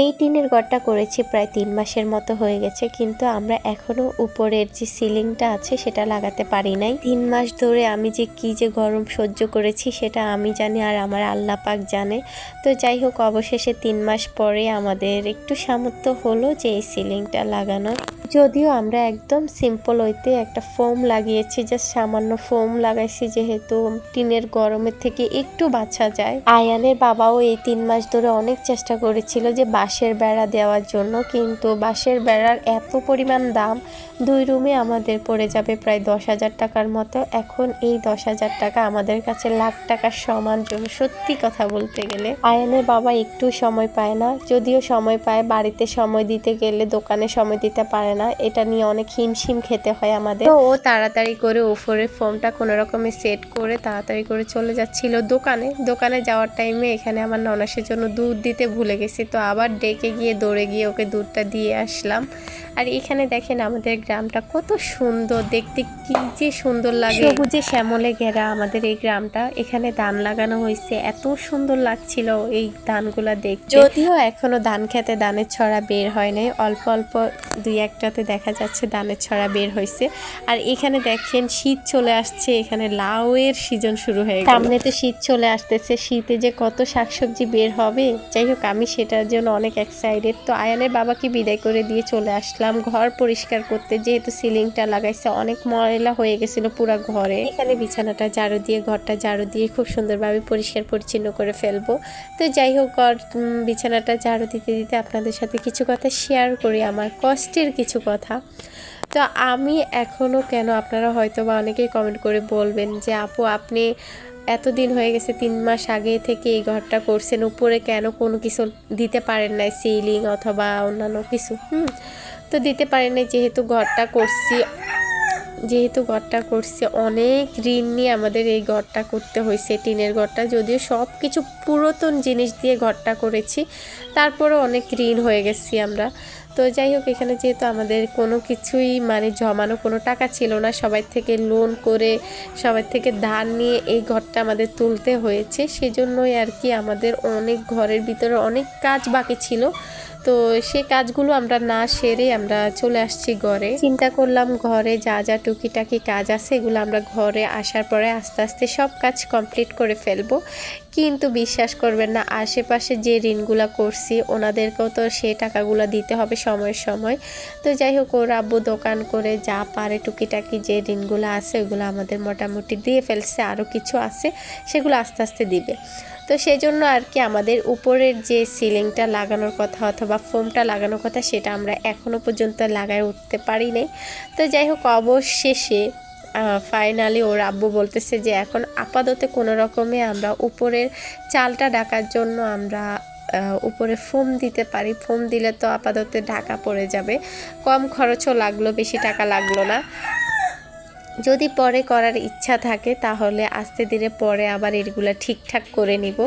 এই টিনের ঘরটা করেছি প্রায় তিন মাসের মতো হয়ে গেছে, কিন্তু আমরা এখনও উপরের যে সিলিংটা আছে সেটা লাগাতে পারি নাই। তিন মাস ধরে আমি যে কি যে গরম সহ্য করেছি সেটা আমি জানি আর আমার আল্লাহ পাক জানে। তো যাই হোক, অবশেষে তিন মাস পরে আমাদের একটু সামর্থ্য হলো যে এই সিলিংটা লাগানো যদিও আমরা একদম সিম্পল হইতে একটা ফোম লাগিয়েছি যা সামান্য ফোম লাগাইছি যেহেতু টিনের গরমের থেকে একটু বাঁচা যায়। আয়ানের বাবাও এই তিন মাস ধরে অনেক চেষ্টা করেছিল যে বাঁশের বেড়া দেওয়ার জন্য, কিন্তু বাঁশের বেড়ার এত পরিমাণ দাম, দুই রুমে আমাদের পড়ে যাবে প্রায় দশ হাজার টাকার মতো। এখন এই দশ হাজার টাকা আমাদের কাছে লাখ টাকার সমান জন্য সত্যি কথা বলতে গেলে। আয়ানের বাবা একটু সময় পায় না, যদিও সময় পায়, বাড়িতে সময় দিতে গেলে, দোকানে সময় দিতে পারে না। এটা নিয়ে অনেক হিমশিম খেতে হয় আমাদের। তো ও তাড়াতাড়ি করে উপরের ফোমটা কোনো রকমে সেট করে তাড়াতাড়ি করে চলে যাচ্ছিল দোকানে। দোকানে যাওয়ার টাইমে এখানে আমার ননাসের জন্য দুধ দিতে ভুলে গেছি। তো আবার ডেকে গিয়ে দৌড়ে গিয়ে ওকে দুধটা দিয়ে আসলাম। আর এখানে দেখেন আমাদের গ্রামটা কত সুন্দর দেখতে কি যে সুন্দর লাগে। সবুজে শ্যামলে ঘেরা আমাদের এই গ্রামটা। এখানে ধান লাগানো হয়েছে। এত সুন্দর লাগছিল এই ধানগুলা দেখতে। যদিও এখনও ধান খেতে ধানের ছড়া বের হয় নাই। অল্প অল্প দুই একটাতে দেখা যাচ্ছে ধানের ছড়া বের হয়েছে আর এখানে দেখেন শীত চলে আসছে, এখানে লাউয়ের সিজন শুরু হয়ে গেছে সামনে তো শীত চলে আসতেছে, শীতে যে কত শাকসবজি বের হবে, যাই হোক, আমি সেটার জন্য অনেক এক্সাইটেড তো আয়ানের বাবাকে বিদায় করে দিয়ে চলে আসলাম ঘর পরিষ্কার করতে, যেহেতু সিলিংটা লাগাইছে, অনেক ময়লা হয়ে গেছিল পুরো ঘরে। এখানে বিছানাটা ঝাড়ু দিয়ে, ঘরটা ঝাড়ু দিয়ে খুব সুন্দরভাবে পরিষ্কার পরিচ্ছন্ন করে ফেলব। তো যাই হোক বিছানাটা ঝাড়ু দিতে দিতে আপনাদের সাথে কিছু কথা শেয়ার করি। আমার কষ্টের কিছু কথা। তো আমি এখনও কেন আপনারা হয়তো বা অনেকেই কমেন্ট করে বলবেন যে, আপু, আপনি এতদিন হয়ে গেছে তিন মাস আগে থেকে এই ঘরটা করছেন, উপরে কেন কোনো কিছু দিতে পারেন না সিলিং অথবা অন্যান্য কিছু। হুম, তো দিতে পারেন না যেহেতু ঘরটা করছি যেহেতু ঘরটা করছে, অনেক ঋণ নিয়ে আমাদের এই ঘরটা করতে হয়েছে, টিনের ঘরটা। যদিও সব কিছু পুরাতন জিনিস দিয়ে ঘরটা করেছি তারপরে অনেক ঋণ হয়ে গেছি আমরা। তো যাই হোক, এখানে যেহেতু আমাদের কোনো কিছুই মানে জমানো কোনো টাকা ছিল না, সবাই থেকে লোন করে, সবাই থেকে ধার নিয়ে এই ঘরটা আমাদের তুলতে হয়েছে। সেজন্যই আর কি আমাদের অনেক ঘরের ভিতরে অনেক কাজ বাকি ছিল। তো সে কাজগুলো আমরা না সেরে আমরা চলে আসছি ঘরে। চিন্তা করলাম ঘরে যা যা টুকিটাকি কাজ আছে এগুলো আমরা ঘরে আসার পরে আস্তে আস্তে সব কাজ কমপ্লিট করে ফেলব। কিন্তু বিশ্বাস করবেন না, আশেপাশে যে ঋণগুলো করছি, ওনাদেরকেও তো সে টাকাগুলো দিতে হবে সময় সময়। তো যাই হোক, ওর আব্বু দোকান করে যা পারে টুকিটাকি যে ঋণগুলো আছে, ওগুলো আমাদের মোটামুটি দিয়ে ফেলছে আরও কিছু আছে, সেগুলো আস্তে আস্তে দিবে। তো সেই জন্য আর কি আমাদের উপরের যে সিলিংটা লাগানোর কথা অথবা ফোমটা লাগানোর কথা, সেটা আমরা এখনও পর্যন্ত লাগায় উঠতে পারি নাই। তো যাই হোক, অবশেষে ফাইনালি ওর আব্বু বলতেছে যে, এখন আপাতত কোনো রকমে আমরা উপরের চালটা ঢাকার জন্য আমরা উপরে ফোম দিতে পারি। ফোম দিলে তো আপাতত ঢাকা পড়ে যাবে। কম খরচও লাগল, বেশি টাকা লাগল না। যদি পরে করার ইচ্ছা থাকে, তাহলে আস্তে ধীরে পরে আবার এগুলা ঠিকঠাক করে নিব।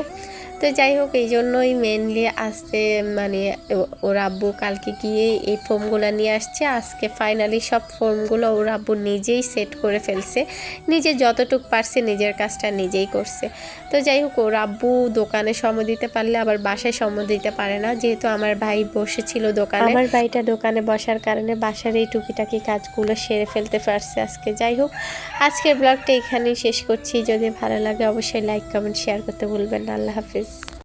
তো যাই হোক, এই জন্যই মেনলি আসতে মানে ওর আব্বু কালকে গিয়ে এই ফোমগুলো নিয়ে আসছে। আজকে ফাইনালি সব ফোমগুলো ওর আব্বু নিজেই সেট করে ফেলছে। নিজে যতটুক পারছে নিজের কাজটা নিজেই করছে। তো যাই হোক, ওর আব্বু দোকানে সময় দিতে পারলে আবার বাসায় সময় দিতে পারে না। যেহেতু আমার ভাই বসেছিল দোকানে, আমার ভাইটা দোকানে বসার কারণে বাসার এই টুকিটাকি কাজগুলো সেরে ফেলতে পারছে আজকে। যাই হোক, আজকের ব্লগটা এখানেই শেষ করছি। যদি ভালো লাগে অবশ্যই লাইক কমেন্ট শেয়ার করতে ভুলবেন না। আল্লাহ হাফিজ।